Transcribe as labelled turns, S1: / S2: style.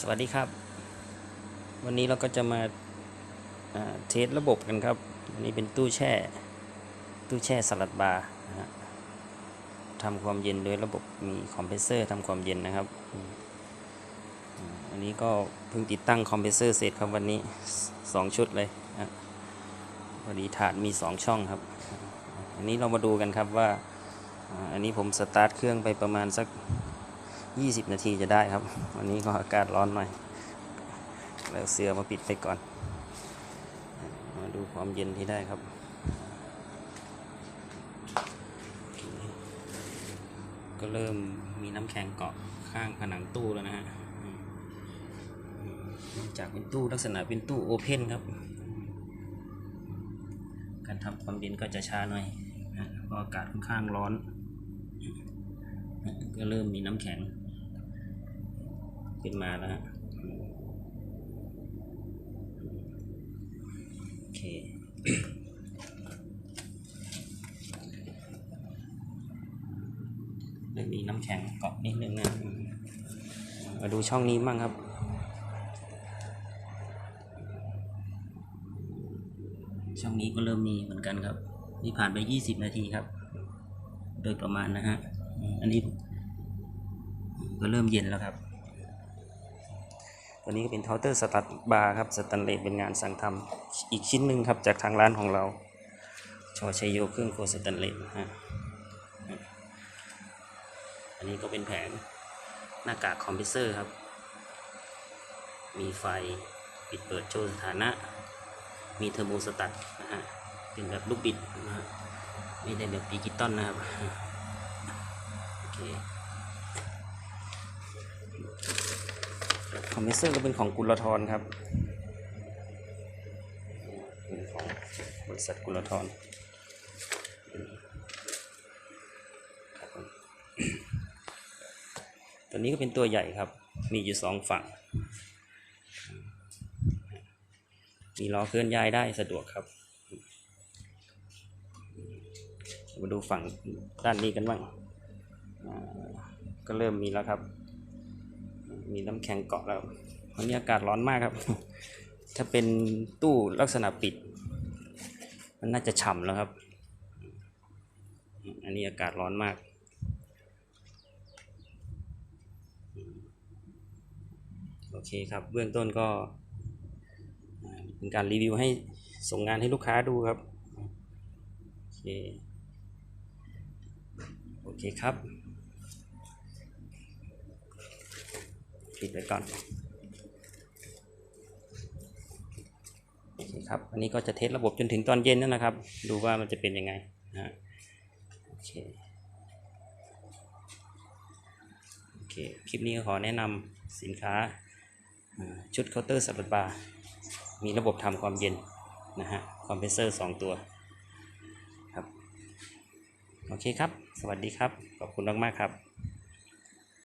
S1: สวัสดีครับ วันนี้เราก็จะมาาเทสระบบกันครับอันนี้เป็นตู้แช่ ตู้แช่สลัดบาร์นะฮะทำความเย็นโดยระบบมีคอมเพรสเซอร์ทำความเย็นนะครับอ,อันนี้ก็เพิ่งติดตั้งคอมเพรสเซอร์เสร็จครับวันนี้สองชุดเลยนะพอดีถาดมีสองช่องครับ อันนี้เรามาดูกันครับว่า อันนี้ผมสตาร์ทเครื่องไปประมาณสัก 20 นาทีจะได้ครับ วันนี้ก็อากาศร้อนหน่อย แล้วเสื้อมาปิดไปก่อน มาดูความเย็นที่ได้ครับก็เริ่มมีน้ำแข็งเกาะข้างผนังตู้แล้วนะฮะจากเป็นตู้ลักษณะเป็นตู้โอเพนครับ การทำความเย็นก็จะช้าหน่อยนะเพราะอากาศค่อนข้างร้อน ก็เริ่มมีน้ำแข็ง ขึ้นมาแล้วฮะโอเคเริ่มมีน้ำแข็งเกาะนิดนึงนะมาดูช่องนี้บ้างครับช่องนี้ก็เริ่มมีเหมือนกันครับ นี่ผ่านไป 20 นาทีครับ โดยประมาณนะฮะ อันนี้ก็เริ่มเย็นแล้วครับ ตัวนี้ก็เป็นเทาเตอร์สตัดบาร์ครับสแตนเลสเป็นงานสั่งทำอีกชิ้นหนึ่งครับจากทางร้านของเราชอชัยโยเครื่องโคสแตนเลสฮะอันนี้ก็เป็นแผงหน้ากากคอมพิวเซอร์ครับ มีไฟปิดเปิดโชว์สถานะ มีเทอร์โมสตัดนะฮะเป็นแบบลูกบิดนะฮะไม่ได้แบบดิจิตอลนะครับโอเค คอมเพรสเซอร์ก็เป็นของกุลทรครับเป็นของบริษัทกุลทรครับตัวนี้ก็เป็นตัวใหญ่ครับ มีอยู่สองฝั่ง มีล้อเคลื่อนย้ายได้สะดวกครับ มาดูฝั่งด้านนี้กันบ้างก็เริ่มมีแล้วครับ มีน้ำแข็งเกาะแล้ววันนี้อากาศร้อนมากครับ ถ้าเป็นตู้ลักษณะปิด มันน่าจะฉ่ำแล้วครับ อันนี้อากาศร้อนมากโอเคครับเบื้องต้นก็เป็นการรีวิวให้ส่งงานให้ลูกค้าดูครับ โอเค โอเคครับ ปิดไว้ก่อนโอเคครับอันนี้ก็จะเทสระบบจนถึงตอนเย็นนั่นนะครับ ดูว่ามันจะเป็นยังไงนะโอเคโอเคคลิปนี้ขอแนะนำสินค้าอ่าชุดเคาน์เตอร์สับปาร์มีระบบทำความเย็นนะฮะคอมเพรสเซอร์2ตัวครับโอเคครับ สวัสดีครับ ขอบคุณมาก ๆ ครับ